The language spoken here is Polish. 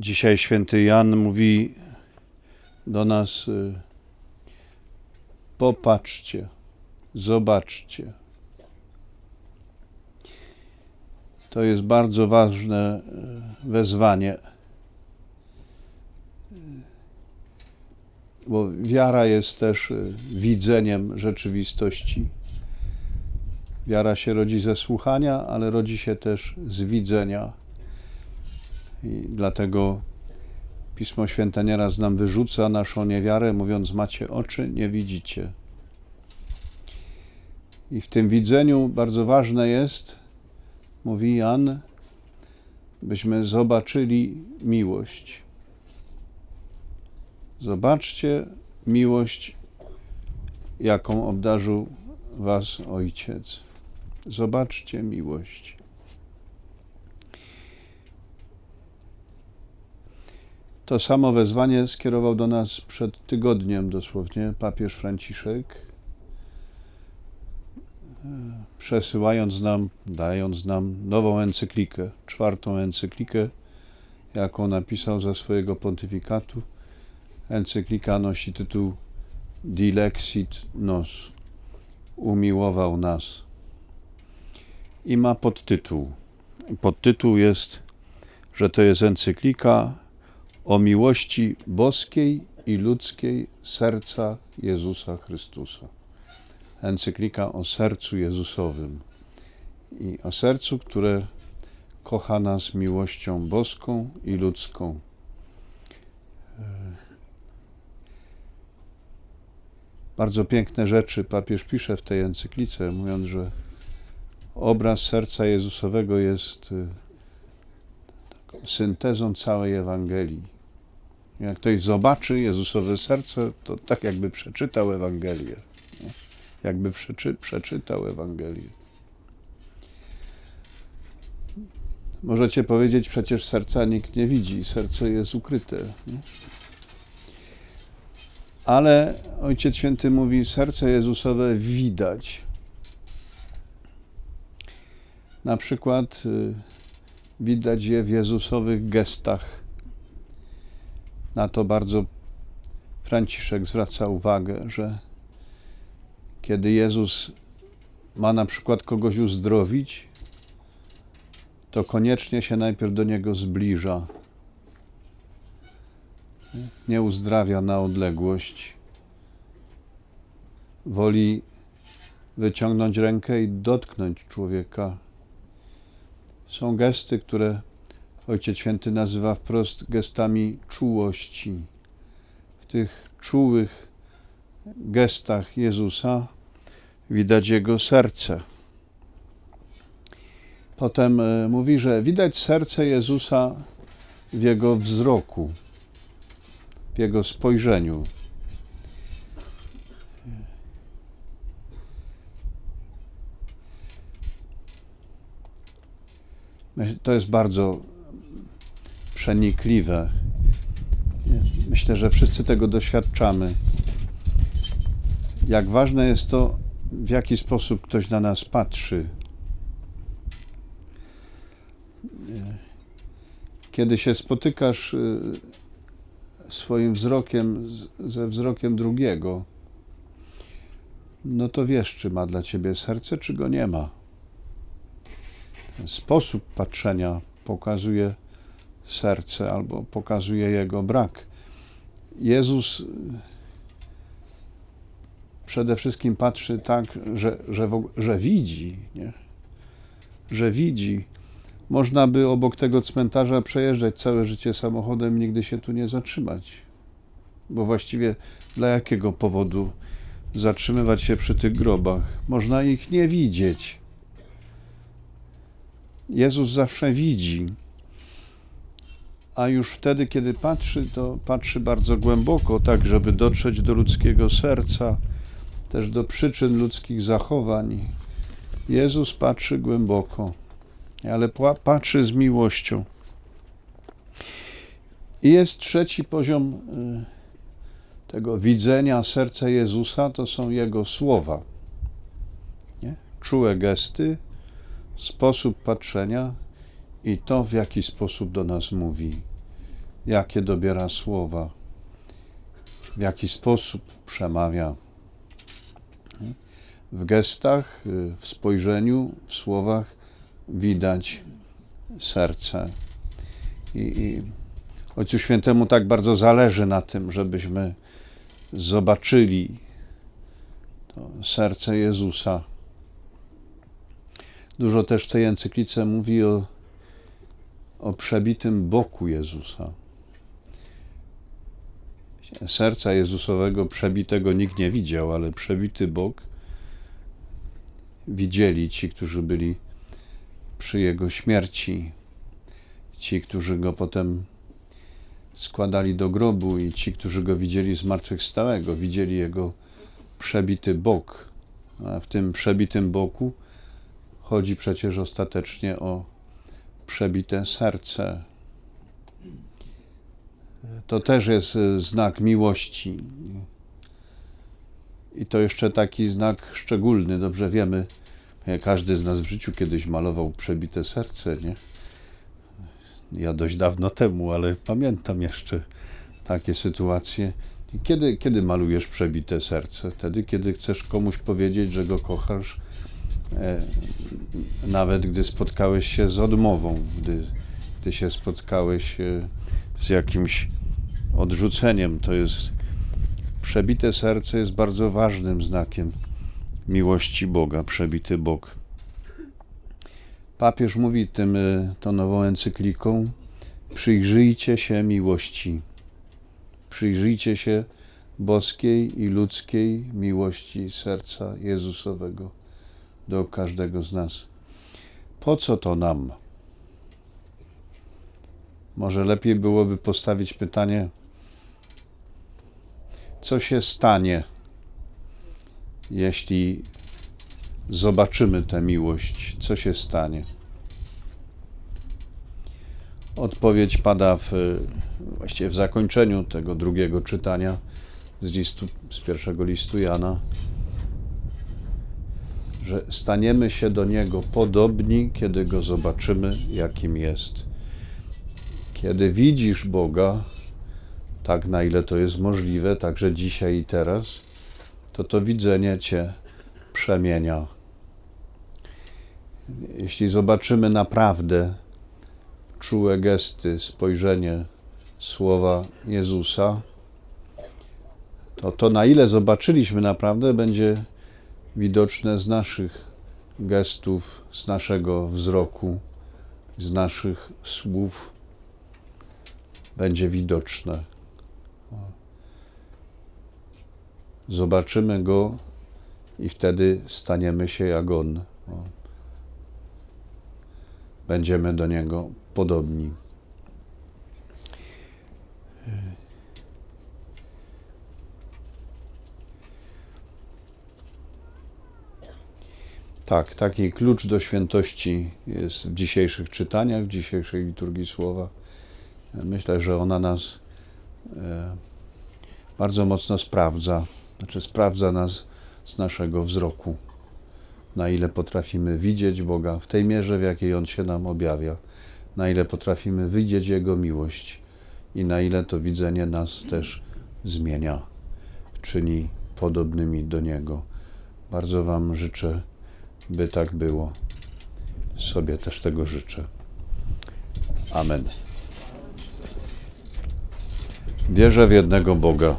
Dzisiaj święty Jan mówi do nas: y, Popatrzcie, zobaczcie. To jest bardzo ważne y, wezwanie, bo wiara jest też y, widzeniem rzeczywistości. Wiara się rodzi ze słuchania, ale rodzi się też z widzenia. I dlatego Pismo Święte nieraz nam wyrzuca naszą niewiarę, mówiąc: Macie oczy, nie widzicie. I w tym widzeniu bardzo ważne jest, mówi Jan, byśmy zobaczyli miłość. Zobaczcie miłość, jaką obdarzył Was Ojciec. Zobaczcie miłość. To samo wezwanie skierował do nas przed tygodniem dosłownie papież Franciszek, przesyłając nam, dając nam nową encyklikę, czwartą encyklikę, jaką napisał za swojego pontyfikatu. Encyklika nosi tytuł Dilexit Nos. Umiłował nas. I ma podtytuł. Podtytuł jest, że to jest encyklika o miłości boskiej i ludzkiej serca Jezusa Chrystusa. Encyklika o sercu Jezusowym i o sercu, które kocha nas miłością boską i ludzką. Bardzo piękne rzeczy papież pisze w tej encyklice, mówiąc, że obraz serca Jezusowego jest y, syntezą całej Ewangelii. Jak ktoś zobaczy Jezusowe serce, to tak jakby przeczytał Ewangelię. Jakby przeczy, przeczytał Ewangelię. Możecie powiedzieć, przecież serca nikt nie widzi, serce jest ukryte. Ale Ojciec Święty mówi, serce Jezusowe widać. Na przykład y, widać je w Jezusowych gestach. Na to bardzo Franciszek zwraca uwagę, że kiedy Jezus ma na przykład kogoś uzdrowić, to koniecznie się najpierw do niego zbliża. Nie uzdrawia na odległość. Woli wyciągnąć rękę i dotknąć człowieka są gesty, które Ojciec Święty nazywa wprost gestami czułości. W tych czułych gestach Jezusa widać Jego serce. Potem e, mówi, że widać serce Jezusa w Jego wzroku, w Jego spojrzeniu. To jest bardzo przenikliwe. Myślę, że wszyscy tego doświadczamy. Jak ważne jest to, w jaki sposób ktoś na nas patrzy. Kiedy się spotykasz y, swoim wzrokiem ze wzrokiem drugiego, no to wiesz, czy ma dla ciebie serce, czy go nie ma sposób patrzenia pokazuje serce albo pokazuje jego brak. Jezus przede wszystkim patrzy tak, że, że, że widzi, nie? że widzi. Można by obok tego cmentarza przejeżdżać całe życie samochodem nigdy się tu nie zatrzymać. Bo właściwie dla jakiego powodu zatrzymywać się przy tych grobach? Można ich nie widzieć Jezus zawsze widzi, a już wtedy, kiedy patrzy, to patrzy bardzo głęboko, tak, żeby dotrzeć do ludzkiego serca, też do przyczyn ludzkich zachowań. Jezus patrzy głęboko, ale patrzy z miłością. I jest trzeci poziom y, tego widzenia serca Jezusa, to są Jego słowa. Nie? Czułe gesty, sposób patrzenia i to, w jaki sposób do nas mówi. jakie dobiera słowa, w jaki sposób przemawia. W gestach, w spojrzeniu, w słowach widać serce. I, i Ojcu Świętemu tak bardzo zależy na tym, żebyśmy zobaczyli to serce Jezusa. Dużo też w tej encyklice mówi o, o przebitym boku Jezusa. Serca Jezusowego przebitego nikt nie widział, ale przebity bok widzieli ci, którzy byli przy jego śmierci, ci, którzy go potem składali do grobu i ci, którzy go widzieli zmartwychwstałego, widzieli jego przebity bok. A w tym przebitym boku chodzi przecież ostatecznie o przebite serce. To też jest znak miłości. I to jeszcze taki znak szczególny. Dobrze wiemy, każdy z nas w życiu kiedyś malował przebite serce, nie? Ja dość dawno temu, ale pamiętam jeszcze takie sytuacje. Kiedy, kiedy malujesz przebite serce? Wtedy, kiedy chcesz komuś powiedzieć, że go kochasz, e, nawet gdy spotkałeś się z odmową, gdy, gdy się spotkałeś e, z jakimś odrzuceniem. To jest przebite serce jest bardzo ważnym znakiem miłości Boga, przebity Bóg. Papież mówi tym, y, tą nową encykliką: Przyjrzyjcie się miłości. Przyjrzyjcie się boskiej i ludzkiej miłości serca Jezusowego do każdego z nas. Po co to nam? Może lepiej byłoby postawić pytanie, co się stanie, jeśli zobaczymy tę miłość, co się stanie? Odpowiedź pada w, właściwie w zakończeniu tego drugiego czytania z, listu, z pierwszego listu Jana, że staniemy się do Niego podobni, kiedy Go zobaczymy, jakim jest. Kiedy widzisz Boga, tak na ile to jest możliwe, także dzisiaj i teraz, to to widzenie Cię przemienia. Jeśli zobaczymy naprawdę czułe gesty, spojrzenie, słowa Jezusa, to to na ile zobaczyliśmy naprawdę będzie widoczne z naszych gestów, z naszego wzroku, z naszych słów będzie widoczne. Zobaczymy Go i wtedy staniemy się jak On. Będziemy do Niego podobni. Tak, taki klucz do świętości jest w dzisiejszych czytaniach, w dzisiejszej liturgii słowa. Myślę, że ona nas e, bardzo mocno sprawdza, znaczy sprawdza nas z naszego wzroku, na ile potrafimy widzieć Boga w tej mierze, w jakiej On się nam objawia, na ile potrafimy widzieć Jego miłość i na ile to widzenie nas też zmienia, czyni podobnymi do Niego. Bardzo Wam życzę, by tak było. Sobie też tego życzę. Amen. Wierzę w jednego Boga.